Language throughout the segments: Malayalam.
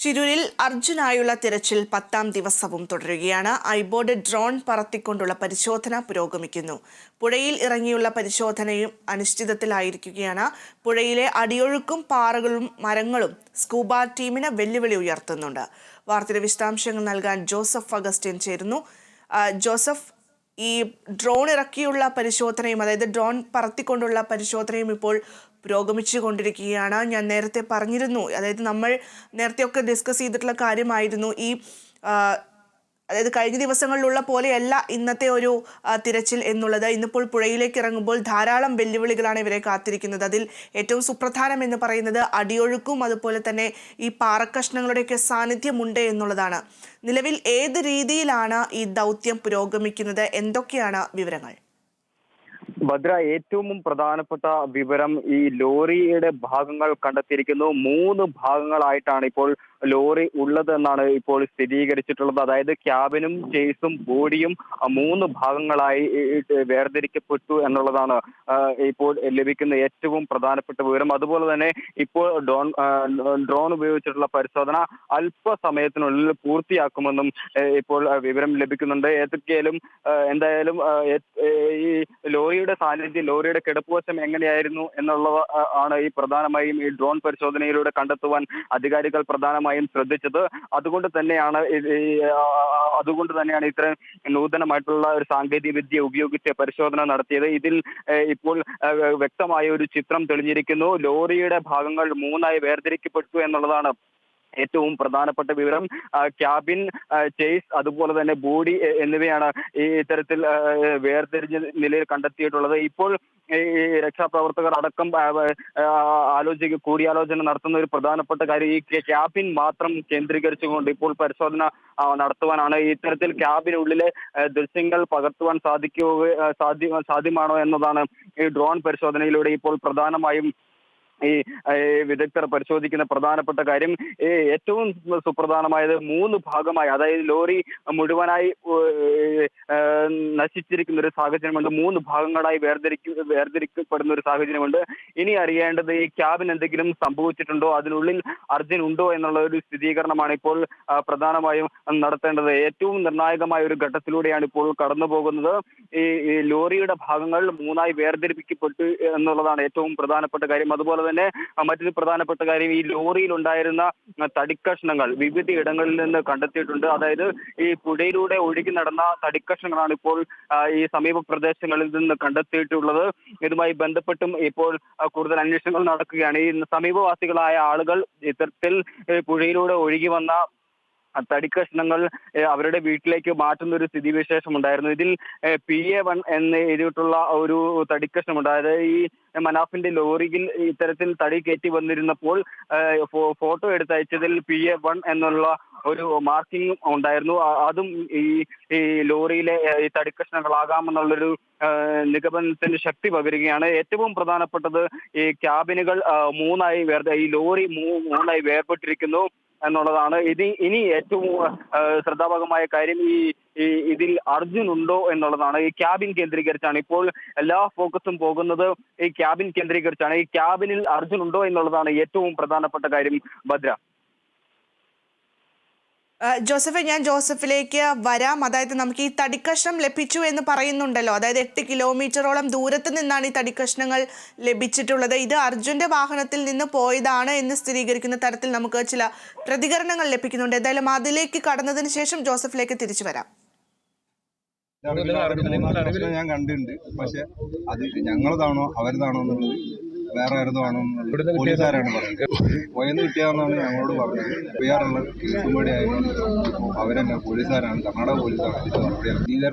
ശിരൂരിൽ അർജുനായുള്ള തിരച്ചിൽ പത്താം ദിവസവും തുടരുകയാണ്. ഐബോർഡ് ഡ്രോൺ പറത്തിക്കൊണ്ടുള്ള പരിശോധന പുരോഗമിക്കുന്നു. പുഴയിൽ ഇറങ്ങിയുള്ള പരിശോധനയും അനിശ്ചിതത്തിലായിരിക്കുകയാണ്. പുഴയിലെ അടിയൊഴുക്കും പാറകളും മരങ്ങളും സ്കൂബ ടീമിന് വെല്ലുവിളി ഉയർത്തുന്നുണ്ട്. വാർത്തയുടെ വിശദാംശങ്ങൾ നൽകാൻ ജോസഫ് അഗസ്റ്റിൻ ചേരുന്നു. ജോസഫ് ഈ ഡ്രോൺ ഇറക്കിയുള്ള പരിശോധനയും അതായത് ഡ്രോൺ പറത്തിക്കൊണ്ടുള്ള പരിശോധനയും ഇപ്പോൾ പുരോഗമിച്ചു കൊണ്ടിരിക്കുകയാണ്. ഞാൻ നേരത്തെ പറഞ്ഞിരുന്നു. അതായത് നമ്മൾ നേരത്തെയൊക്കെ ഡിസ്കസ് ചെയ്തിട്ടുള്ള കാര്യമായിരുന്നു. ഈ അതായത് കഴിഞ്ഞ ദിവസങ്ങളിലുള്ള പോലെയല്ല ഇന്നത്തെ ഒരു തിരച്ചിൽ എന്നുള്ളത്. ഇന്നിപ്പോൾ പുഴയിലേക്ക് ഇറങ്ങുമ്പോൾ ധാരാളം വെല്ലുവിളികളാണ് ഇവരെ കാത്തിരിക്കുന്നത്. അതിൽ ഏറ്റവും സുപ്രധാനം എന്ന് പറയുന്നത് അടിയൊഴുക്കും അതുപോലെ തന്നെ ഈ പാറക്കഷ്ണങ്ങളുടെയൊക്കെ സാന്നിധ്യമുണ്ട് എന്നുള്ളതാണ്. നിലവിൽ ഏത് രീതിയിലാണ് ഈ ദൗത്യം പുരോഗമിക്കുന്നത്? എന്തൊക്കെയാണ് വിവരങ്ങൾ? ഭദ്ര ഏറ്റവും പ്രധാനപ്പെട്ട വിവരം ഈ ലോറിയുടെ ഭാഗങ്ങൾ കണ്ടെത്തിയിരിക്കുന്നു. മൂന്ന് ഭാഗങ്ങളായിട്ടാണ് ഇപ്പോൾ ലോറി ഉള്ളതെന്നാണ് ഇപ്പോൾ സ്ഥിരീകരിച്ചിട്ടുള്ളത്. അതായത് ക്യാബിനും ചേസും ബോഡിയും മൂന്ന് ഭാഗങ്ങളായി വേർതിരിക്കപ്പെട്ടു എന്നുള്ളതാണ് ഇപ്പോൾ ലഭിക്കുന്ന ഏറ്റവും പ്രധാനപ്പെട്ട വിവരം. അതുപോലെ തന്നെ ഇപ്പോൾ ഡ്രോൺ ഡ്രോൺ ഉപയോഗിച്ചിട്ടുള്ള പരിശോധന അല്പസമയത്തിനുള്ളിൽ പൂർത്തിയാക്കുമെന്നും ഇപ്പോൾ വിവരം ലഭിക്കുന്നുണ്ട്. ഏതൊക്കെയാലും എന്തായാലും ഈ ലോറിയുടെ സാന്നിധ്യം ലോറിയുടെ കിടപ്പുവശം എങ്ങനെയായിരുന്നു എന്നുള്ളത് ആണ് ഈ പ്രധാനമായും ഈ ഡ്രോൺ പരിശോധനയിലൂടെ കണ്ടെത്തുവാൻ അധികാരികൾ പ്രധാനമായും ശ്രദ്ധിച്ചത്. അതുകൊണ്ട് തന്നെയാണ് അതുകൊണ്ട് തന്നെയാണ് ഇത്രയും നൂതനമായിട്ടുള്ള ഒരു സാങ്കേതിക വിദ്യ ഉപയോഗിച്ച് പരിശോധന നടത്തിയത്. ഇതിൽ ഇപ്പോൾ വ്യക്തമായ ഒരു ചിത്രം തെളിഞ്ഞിരിക്കുന്നു. ലോറിയുടെ ഭാഗങ്ങൾ മൂന്നായി വേർതിരിക്കപ്പെട്ടു എന്നുള്ളതാണ് ഏറ്റവും പ്രധാനപ്പെട്ട വിവരം ക്യാബിൻ ചേസ് അതുപോലെ തന്നെ ബോഡി എന്നിവയാണ് ഈ ഇത്തരത്തിൽ വേർതിരിഞ്ഞ നിലയിൽ കണ്ടെത്തിയിട്ടുള്ളത്. ഇപ്പോൾ ഈ രക്ഷാപ്രവർത്തകർ അടക്കം ആലോചിക്ക കൂടിയാലോചന നടത്തുന്ന ഒരു പ്രധാനപ്പെട്ട കാര്യം ഈ ക്യാ- ക്യാബിൻ മാത്രം കേന്ദ്രീകരിച്ചുകൊണ്ട് ഇപ്പോൾ പരിശോധന നടത്തുവാനാണ്. ഇത്തരത്തിൽ ക്യാബിനുള്ളിലെ ദൃശ്യങ്ങൾ പകർത്തുവാൻ സാധിക്കുക സാധ്യ സാധ്യമാണോ എന്നതാണ് ഈ ഡ്രോൺ പരിശോധനയിലൂടെ ഇപ്പോൾ പ്രധാനമായും ഈ വിദഗ്ധർ പരിശോധിക്കുന്ന പ്രധാനപ്പെട്ട കാര്യം ഏറ്റവും സുപ്രധാനമായത് മൂന്ന് ഭാഗമായി അതായത് ലോറി മുഴുവനായി നശിച്ചിരിക്കുന്ന ഒരു സാഹചര്യമുണ്ട്. മൂന്ന് ഭാഗങ്ങളായി വേർതിരിക്കും വേർതിരിക്കപ്പെടുന്ന ഒരു സാഹചര്യമുണ്ട്. ഇനി അറിയേണ്ടത് ഈ ക്യാബിന് എന്തെങ്കിലും സംഭവിച്ചിട്ടുണ്ടോ? അതിനുള്ളിൽ അർജുൻ ഉണ്ടോ എന്നുള്ള ഒരു സ്ഥിരീകരണമാണ് ഇപ്പോൾ പ്രധാനമായും നടത്തേണ്ടത്. ഏറ്റവും നിർണായകമായ ഒരു ഘട്ടത്തിലൂടെയാണ് ഇപ്പോൾ കടന്നു പോകുന്നത്. ഈ ലോറിയുടെ ഭാഗങ്ങൾ മൂന്നായി വേർതിരിപ്പിക്കപ്പെട്ടു എന്നുള്ളതാണ് ഏറ്റവും പ്രധാനപ്പെട്ട കാര്യം. അതുപോലെ തന്നെ മറ്റൊരു പ്രധാനപ്പെട്ട കാര്യം ഈ ലോറിയിൽ ഉണ്ടായിരുന്ന തടിക്കഷ്ണങ്ങൾ വിവിധ ഇടങ്ങളിൽ നിന്ന് കണ്ടെത്തിയിട്ടുണ്ട്. അതായത് ഈ പുഴയിലൂടെ ഒഴുകി നടന്ന തടിക്കഷ്ണങ്ങളാണ് ഇപ്പോൾ ഈ സമീപ പ്രദേശങ്ങളിൽ നിന്ന് കണ്ടെത്തിയിട്ടുള്ളത്. ഇതുമായി ബന്ധപ്പെട്ടും ഇപ്പോൾ കൂടുതൽ അന്വേഷണങ്ങൾ നടക്കുകയാണ്. ഈ സമീപവാസികളായ ആളുകൾ ഇത്തരത്തിൽ പുഴയിലൂടെ ഒഴുകി വന്ന ആ തടിക്കഷ്ണങ്ങൾ അവരുടെ വീട്ടിലേക്ക് മാറ്റുന്ന ഒരു സ്ഥിതിവിശേഷം ഉണ്ടായിരുന്നു ഇതിൽ പി എ വൺ എന്ന് എഴുതിയിട്ടുള്ള ഒരു തടിക്കഷ്ണമുണ്ട് അതായത് ഈ മനാഫിന്റെ ലോറിയിൽ ഇത്തരത്തിൽ തടി കയറ്റി വന്നിരുന്നപ്പോൾ ഫോട്ടോ എടുത്തയച്ചതിൽ പി എ വൺ എന്നുള്ള ഒരു മാർക്കിംഗ് ഉണ്ടായിരുന്നു. അതും ഈ ഈ ലോറിയിലെ ഈ തടിക്കഷ്ണങ്ങളാകാമെന്നുള്ളൊരു നിഗമനത്തിന് ശക്തി പകരുകയാണ്. ഏറ്റവും പ്രധാനപ്പെട്ടത് ഈ ക്യാബിനുകൾ മൂന്നായി വേർ ഈ ലോറി മൂന്നായി വേർപെട്ടിരിക്കുന്നു. എന്നുള്ളതാണ്. ഇനി ഇനി ഏറ്റവും ശ്രദ്ധാപകമായ കാര്യം ഈ ഇതിൽ അർജുൻ ഉണ്ടോ എന്നുള്ളതാണ്. ഈ ക്യാബിൻ കേന്ദ്രീകരിച്ചാണ്. ഇപ്പോൾ എല്ലാ ഫോക്കസും പോകുന്നത് ഈ ക്യാബിൻ കേന്ദ്രീകരിച്ചാണ്. ഈ ക്യാബിനിൽ അർജുൻ ഉണ്ടോ എന്നുള്ളതാണ് ഏറ്റവും പ്രധാനപ്പെട്ട കാര്യം ഭദ്ര. ജോസഫെ ഞാൻ ജോസഫിലേക്ക് വരാം. അതായത് നമുക്ക് ഈ തടിക്കഷ്ണം ലഭിച്ചു എന്ന് പറയുന്നുണ്ടല്ലോ. അതായത് എട്ട് കിലോമീറ്ററോളം ദൂരത്ത് നിന്നാണ് ഈ തടിക്കഷ്ണങ്ങൾ ലഭിച്ചിട്ടുള്ളത്. ഇത് അർജുന്റെ വാഹനത്തിൽ നിന്ന് പോയതാണ് എന്ന് സ്ഥിരീകരിക്കുന്ന തരത്തിൽ നമുക്ക് ചില പ്രതികരണങ്ങൾ ലഭിക്കുന്നുണ്ട്. എന്തായാലും അതിലേക്ക് കടന്നതിന് ശേഷം ജോസഫിലേക്ക് തിരിച്ചു വരാം. ഞാൻ കണ്ടിട്ടുണ്ട്. പക്ഷെ അത് ഞങ്ങളതാണോ അവരതാണോ എന്നുള്ളത് വേറെ ആരതോ ആണോ എന്നുള്ളത് പോലീസുകാരാണ് പറഞ്ഞത് പോയെന്ന് കിട്ടിയാന്നാണ് ഞങ്ങളോട് പറഞ്ഞത്. പിയാറുള്ള കേസും കൂടി ആയിരുന്നു അവരെന്നെ പോലീസുകാരാണ് കർണാടക പോലീസാണ് അതിന്റെ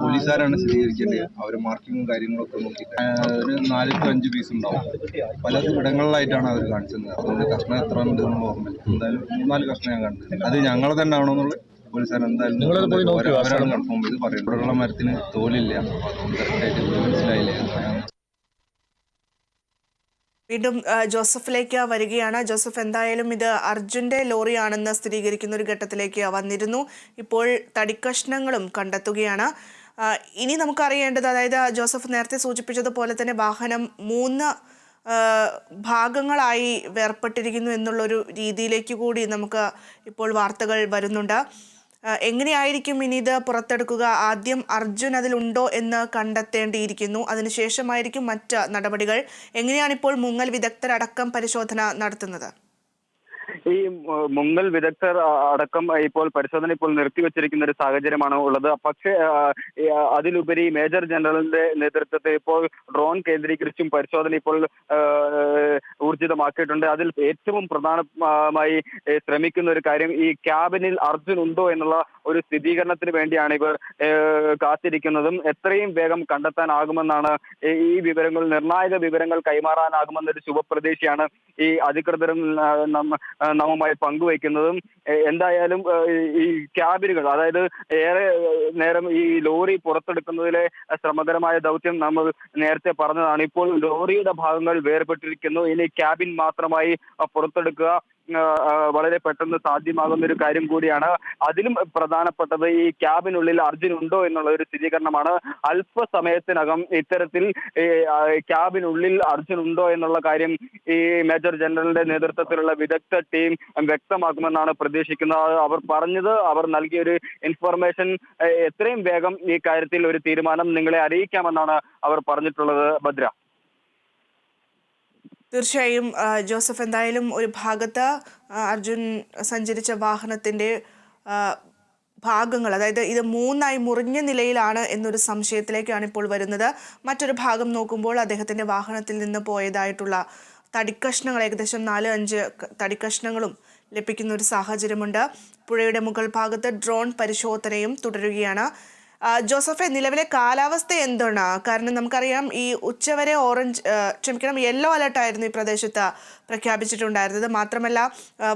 പോലീസുകാരാണ് സ്ഥിരീകരിക്കേണ്ടത്. അവർ മാർക്കിങ്ങും കാര്യങ്ങളൊക്കെ നോക്കിയിട്ട്. ആ, ഒരു നാല് ടു അഞ്ച് പീസ് ഉണ്ടാവും. പല ഇടങ്ങളിലായിട്ടാണ് അവർ കാണിച്ചത്. അതുകൊണ്ട് കഷ്ണം എത്ര ഉണ്ട് എന്നുള്ള ഓർമ്മയില്ല. എന്തായാലും മൂന്നാൽ കഷ്ണം ഞാൻ കണ്ടു അത് ഞങ്ങൾ തന്നെ ആണോ പോലീസുകാരെന്തായാലും പോലീസുകാർ എന്തായാലും അവർ അവരാണ് കൺഫേം ചെയ്ത് പറയും ഇവിടെയുള്ള മരത്തിന് തോലില്ല. അതുകൊണ്ട് കറക്റ്റായിട്ട് മനസ്സിലായില്ല. വീണ്ടും ജോസഫിലേക്ക് വരികയാണ്. ജോസഫ് എന്തായാലും ഇത് അർജുന്റെ ലോറിയാണെന്ന് സ്ഥിരീകരിക്കുന്ന ഒരു ഘട്ടത്തിലേക്ക് വന്നിരുന്നു. ഇപ്പോൾ തടിക്കഷ്ണങ്ങളും കണ്ടെത്തുകയാണ്. ഇനി നമുക്കറിയേണ്ടത് അതായത് ജോസഫ് നേരത്തെ സൂചിപ്പിച്ചതുപോലെ തന്നെ വാഹനം മൂന്ന് ഭാഗങ്ങളായി വേർപ്പെട്ടിരിക്കുന്നു എന്നുള്ളൊരു രീതിയിലേക്ക് കൂടി നമുക്ക് ഇപ്പോൾ വാർത്തകൾ വരുന്നുണ്ട്. എങ്ങനെയായിരിക്കും ഇനി ഇത് പുറത്തെടുക്കുക? ആദ്യം അർജുൻ അതിലുണ്ടോ എന്ന് കണ്ടെത്തേണ്ടിയിരിക്കുന്നു. അതിനുശേഷമായിരിക്കും മറ്റ് നടപടികൾ. എങ്ങനെയാണ് ഇപ്പോൾ മുങ്ങൽ വിദഗ്ധരടക്കം പരിശോധന നടത്തുന്നത്? ഈ മുങ്ങൽ വിദഗ്ധർ അടക്കം ഇപ്പോൾ പരിശോധന ഇപ്പോൾ നിർത്തിവെച്ചിരിക്കുന്ന ഒരു സാഹചര്യമാണ് ഉള്ളത്. പക്ഷേ അതിലുപരി മേജർ ജനറലിന്റെ നേതൃത്വത്തിൽ ഇപ്പോൾ ഡ്രോൺ കേന്ദ്രീകരിച്ചും പരിശോധന ഇപ്പോൾ ഊർജിതമാക്കിയിട്ടുണ്ട്. അതിൽ ഏറ്റവും പ്രധാനമായി ശ്രമിക്കുന്ന ഒരു കാര്യം ഈ ക്യാബിനിൽ അർജുൻ ഉണ്ടോ എന്നുള്ള ഒരു സ്ഥിരീകരണത്തിന് വേണ്ടിയാണ് ഇവർ കാത്തിരിക്കുന്നതും എത്രയും വേഗം കണ്ടെത്താനാകുമെന്നാണ് ഈ- വിവരങ്ങൾ നിർണായക വിവരങ്ങൾ കൈമാറാനാകുമെന്നൊരു ശുഭപ്രതീക്ഷയാണ് ഈ അധികൃതരും നമ്മുമായി പങ്കുവയ്ക്കുന്നതും. എന്തായാലും ഈ- ക്യാബിനുകൾ അതായത് ഏറെ നേരം ഈ ലോറി പുറത്തെടുക്കുന്നതിലെ ശ്രമകരമായ ദൗത്യം നമ്മൾ നേരത്തെ പറഞ്ഞതാണ്. ഇപ്പോൾ ലോറിയുടെ ഭാഗങ്ങൾ വേർപെട്ടിരിക്കുന്നു. ഇനി ക്യാബിൻ മാത്രമായി പുറത്തെടുക്കുക. വളരെ പെട്ടെന്ന് സാധ്യമാകുന്ന ഒരു കാര്യം കൂടിയാണ്. അതിലും പ്രധാനപ്പെട്ടത് ഈ ക്യാബിനുള്ളിൽ അർജുൻ ഉണ്ടോ എന്നുള്ള ഒരു സ്ഥിരീകരണമാണ്. അല്പസമയത്തിനകം ഇത്തരത്തിൽ ക്യാബിനുള്ളിൽ അർജുൻ ഉണ്ടോ എന്നുള്ള കാര്യം ഈ മേജർ ജനറലിന്റെ നേതൃത്വത്തിലുള്ള വിദഗ്ധ ടീം വ്യക്തമാക്കുമെന്നാണ് പ്രതീക്ഷിക്കുന്നത്. അവർ പറഞ്ഞത് അവർ നൽകിയ ഒരു ഇൻഫർമേഷൻ എത്രയും വേഗം ഈ കാര്യത്തിൽ ഒരു തീരുമാനം നിങ്ങളെ അറിയിക്കാമെന്നാണ് അവർ പറഞ്ഞിട്ടുള്ളത്. ഭദ്ര. തീർച്ചയായും ജോസഫ് എന്തായാലും ഒരു ഭാഗത്ത് അർജുൻ സഞ്ചരിച്ച വാഹനത്തിന്റെ ഭാഗങ്ങൾ അതായത് ഇത് മൂന്നായി മുറിഞ്ഞ നിലയിലാണ് എന്നൊരു സംശയത്തിലേക്കാണ് ഇപ്പോൾ വരുന്നത്. മറ്റൊരു ഭാഗം നോക്കുമ്പോൾ അദ്ദേഹത്തിന്റെ വാഹനത്തിൽ നിന്ന് പോയതായിട്ടുള്ള തടിക്കഷ്ണങ്ങൾ ഏകദേശം നാല് അഞ്ച് തടിക്കഷ്ണങ്ങളും ലഭിക്കുന്ന ഒരു സാഹചര്യമുണ്ട്. പുഴയുടെ മുകൾ ഭാഗത്ത് ഡ്രോൺ പരിശോധനയും തുടരുകയാണ്. ജോസഫെ നിലവിലെ കാലാവസ്ഥ എന്താണ്? കാരണം നമുക്കറിയാം ഈ ഉച്ചവരെ ഓറഞ്ച് ക്ഷമിക്കണം യെല്ലോ അലർട്ടായിരുന്നു ഈ പ്രദേശത്ത് പ്രഖ്യാപിച്ചിട്ടുണ്ടായിരുന്നത്. മാത്രമല്ല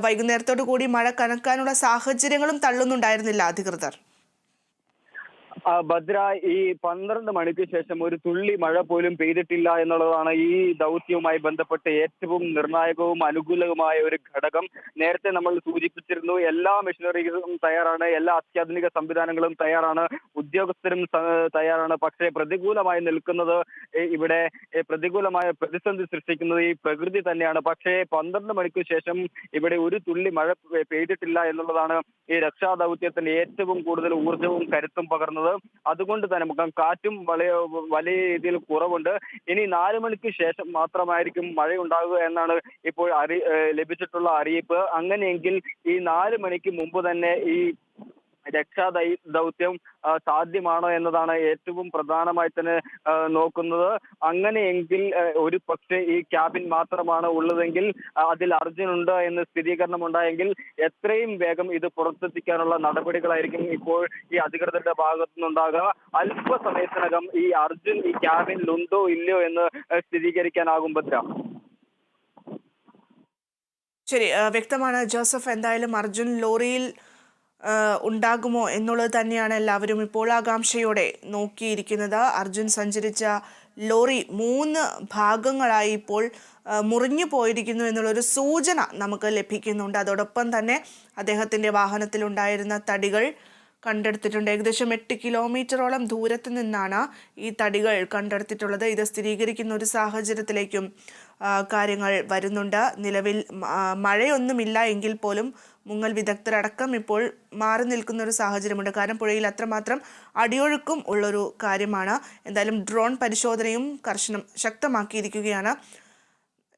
വൈകുന്നേരത്തോടു കൂടി മഴ കനക്കാനുള്ള സാഹചര്യങ്ങളും തള്ളുന്നുണ്ടായിരുന്നില്ല അധികൃതർ. ഭദ്ര ഈ പന്ത്രണ്ട് മണിക്ക് ശേഷം ഒരു തുള്ളി മഴ പോലും പെയ്തിട്ടില്ല എന്നുള്ളതാണ് ഈ ദൗത്യവുമായി ബന്ധപ്പെട്ട് ഏറ്റവും നിർണായകവും അനുകൂലവുമായ ഒരു ഘടകം. നേരത്തെ നമ്മൾ സൂചിപ്പിച്ചിരുന്നു എല്ലാ മെഷീനറികളും തയ്യാറാണ് എല്ലാ അത്യാധുനിക സംവിധാനങ്ങളും തയ്യാറാണ് ഉദ്യോഗസ്ഥരും തയ്യാറാണ്. പക്ഷേ പ്രതികൂലമായി നിൽക്കുന്നത് ഇവിടെ പ്രതികൂലമായ പ്രതിസന്ധി സൃഷ്ടിക്കുന്നത് ഈ പ്രകൃതി തന്നെയാണ്. പക്ഷേ പന്ത്രണ്ട് മണിക്ക് ശേഷം ഇവിടെ ഒരു തുള്ളി മഴ പെയ്തിട്ടില്ല എന്നുള്ളതാണ് ഈ രക്ഷാ ദൗത്യത്തിന് ഏറ്റവും കൂടുതൽ ഊർജവും കരുത്തും പകർന്നത്. അതുകൊണ്ട് തന്നെ നമുക്ക് കാറ്റും വലിയ വലിയ രീതിയിൽ കുറവുണ്ട്. ഇനി നാല് മണിക്ക് ശേഷം മാത്രമായിരിക്കും മഴ ഉണ്ടാകുക എന്നാണ് ഇപ്പോൾ അറി ലഭിച്ചിട്ടുള്ള അറിയിപ്പ്. അങ്ങനെയെങ്കിൽ ഈ നാല് മണിക്ക് മുമ്പ് തന്നെ ഈ രക്ഷാ ദൈ- ദൗത്യം സാധ്യമാണോ എന്നതാണ് ഏറ്റവും പ്രധാനമായി തന്നെ നോക്കുന്നത്. അങ്ങനെയെങ്കിൽ ഒരു പക്ഷേ ഈ ക്യാബിൻ മാത്രമാണ് ഉള്ളതെങ്കിൽ അതിൽ അർജുൻ ഉണ്ട് എന്ന് സ്ഥിരീകരണം ഉണ്ടായെങ്കിൽ എത്രയും വേഗം ഇത് പുറത്തെത്തിക്കാനുള്ള നടപടികളായിരിക്കും ഇപ്പോൾ ഈ അധികൃതരുടെ ഭാഗത്തു നിന്നുണ്ടാകുക അല്പസമയത്തിനകം ഈ അർജുൻ ഈ ക്യാബിനിലുണ്ടോ ഇല്ലയോ എന്ന് സ്ഥിരീകരിക്കാനാകുമ്പോ ശരി വ്യക്തമാണ് ജോസഫ്. എന്തായാലും അർജുൻ ലോറിയിൽ ഉണ്ടാകുമോ എന്നുള്ളത് തന്നെയാണ് എല്ലാവരും ഇപ്പോൾ ആകാംക്ഷയോടെ നോക്കിയിരിക്കുന്നത്. അർജുൻ സഞ്ചരിച്ച ലോറി മൂന്ന് ഭാഗങ്ങളായി ഇപ്പോൾ മുറിഞ്ഞു പോയിരിക്കുന്നു എന്നുള്ളൊരു സൂചന നമുക്ക് ലഭിക്കുന്നുണ്ട്. അതോടൊപ്പം തന്നെ അദ്ദേഹത്തിന്റെ വാഹനത്തിലുണ്ടായിരുന്ന തടികൾ കണ്ടെടുത്തിട്ടുണ്ട്. ഏകദേശം എട്ട് കിലോമീറ്ററോളം ദൂരത്ത് നിന്നാണ് ഈ തടികൾ കണ്ടെടുത്തിട്ടുള്ളത്. ഇത് സ്ഥിരീകരിക്കുന്ന ഒരു സാഹചര്യത്തിലേക്കും കാര്യങ്ങൾ വരുന്നുണ്ട്. നിലവിൽ മഴയൊന്നുമില്ല എങ്കിൽ പോലും മുങ്ങൽ വിദഗ്ധരടക്കം ഇപ്പോൾ മാറി നിൽക്കുന്ന ഒരു സാഹചര്യമുണ്ട്. കാരണം പുഴയിൽ അത്രമാത്രം അടിയൊഴുക്കും ഉള്ളൊരു കാര്യമാണ്. എന്തായാലും ഡ്രോൺ പരിശോധനയും കർശനം ശക്തമാക്കിയിരിക്കുകയാണ്.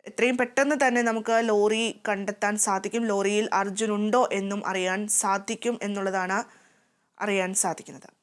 എത്രയും പെട്ടെന്ന് തന്നെ നമുക്ക് ലോറി കണ്ടെത്താൻ സാധിക്കും. ലോറിയിൽ അർജുൻ ഉണ്ടോ എന്നും അറിയാൻ സാധിക്കും എന്നുള്ളതാണ് അറിയാൻ സാധിക്കുന്നത്.